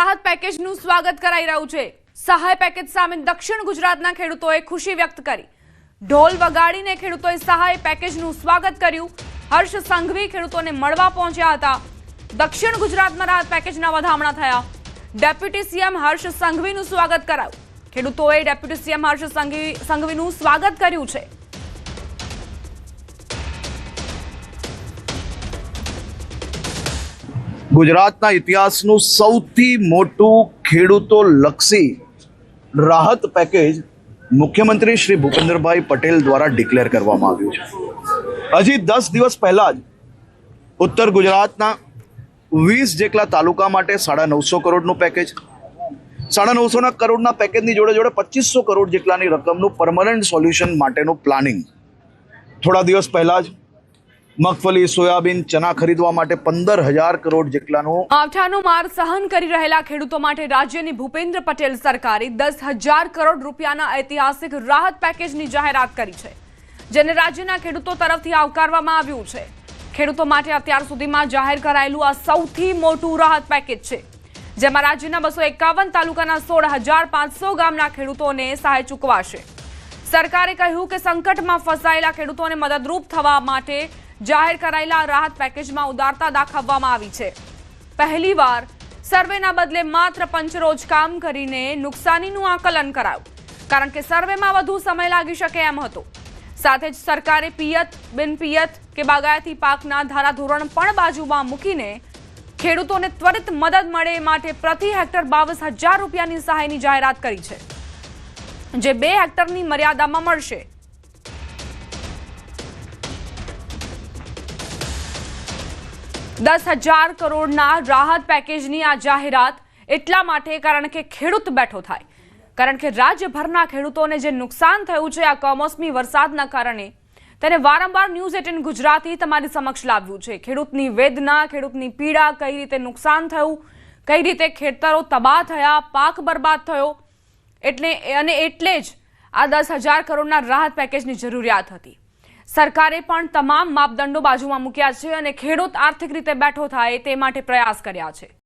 રાહત પેકેજનું સ્વાગત કરાઈ રહ્યું છે. સહાય પેકેજ સામે દક્ષિણ ગુજરાતના ખેડૂતોએ ખુશી વ્યક્ત કરી. ઢોલ વગાડીને ખેડૂતોએ સહાય પેકેજનું સ્વાગત કર્યું. હર્ષ સંઘવી ખેડૂતોને મળવા પહોંચ્યા હતા. દક્ષિણ ગુજરાતમાં રાહત પેકેજના વધામણા થયા. ડેપ્યુટી સીએમ હર્ષ સંઘવીનું સ્વાગત કરાયું. ખેડૂતોએ ડેપ્યુટી સીએમ હર્ષ સંઘવીનું સ્વાગત કર્યું છે. ગુજરાતના ઇતિહાસનું સૌથી મોટું ખેડૂતો લક્ષી રાહત પેકેજ મુખ્યમંત્રી શ્રી ભૂપેન્દ્રભાઈ પટેલ દ્વારા ડિક્લેર કરવામાં આવ્યું છે. હજી દસ દિવસ પહેલાં જ ઉત્તર ગુજરાતના વીસ જેટલા તાલુકા માટે સાડા નવસો કરોડનું પેકેજ, સાડા નવસોના કરોડના પેકેજની જોડે જોડે પચીસો કરોડ જેટલાની રકમનું પરમનન્ટ સોલ્યુશન માટેનું પ્લાનિંગ થોડા દિવસ પહેલાં જ મગફળી, સોયાબીન ચના ખરીદવા માટે પંદર હજાર કરોડ જેટલાનું માવઠાનો માર સહન કરી રહેલા ખેડૂતો માટે રાજ્યની ભૂપેન્દ્ર પટેલ સરકારે દસ કરોડ રૂપિયાના ઐતિહાસિક રાહત પેકેજની જાહેરાત કરી છે, જેને રાજ્યના ખેડૂતો તરફથી આવકારવામાં આવ્યું છે. ખેડૂતો માટે અત્યાર સુધીમાં જાહેર કરાયેલું આ સૌથી મોટું રાહત પેકેજ છે, જેમાં રાજ્યના બસો એકાવન તાલુકાના સોળ હજાર પાંચસો ગામના ખેડૂતોને સહાય ચૂકવાશે. સરકારે કહ્યું કે સંકટમાં ફસાયેલા ખેડૂતોને મદદરૂપ થવા માટે જાહેર કરાયેલા રાહત પેકેજમાં ઉદારતા દાખવવામાં આવી છે. પહેલીવાર સર્વેના બદલે માત્ર પંચરોજ કામ કરીને નુકસાનીનું આકલન કરાયું. કારણ કે સર્વેમાં વધુ સમય લાગી શકે એમ હતો. સાથે જ સરકારે પિયત બિનપિયત કે બાગાયતી પાકના ધારાધોરણ પણ બાજુમાં મૂકીને ખેડૂતોને ત્વરિત મદદ મળે માટે પ્રતિ હેક્ટર બાવીસ હજાર રૂપિયાની સહાયની જાહેરાત કરી છે. જે બે હેક્ટરની મર્યાદામાં મળશે. દસ હજાર કરોડના રાહત પેકેજની આ જાહેરાત એટલા માટે કારણ કે ખેડૂત બેઠો થાય. કારણ કે રાજ્યભરના ખેડૂતોને જે નુકસાન થયું છે આ કમોસમી વરસાદના કારણે, તેને વારંવાર ન્યૂઝ એટીન ગુજરાતી તમારી સમક્ષ લાવ્યું છે. ખેડૂતની વેદના, ખેડૂતની પીડા કઈ રીતે નુકસાન થયું, કઈ રીતે ખેતરો તબાહ થયા, પાક બરબાદ થયો, એટલે અને એટલે જ આ દસ હજાર કરોડના રાહત પેકેજની જરૂરિયાત હતી. સરકારે પણ તમામ માપદંડો બાજુમાં મૂક્યા છે અને ખેડૂત આર્થિક રીતે બેઠો થાય તે માટે પ્રયાસ કર્યા છે.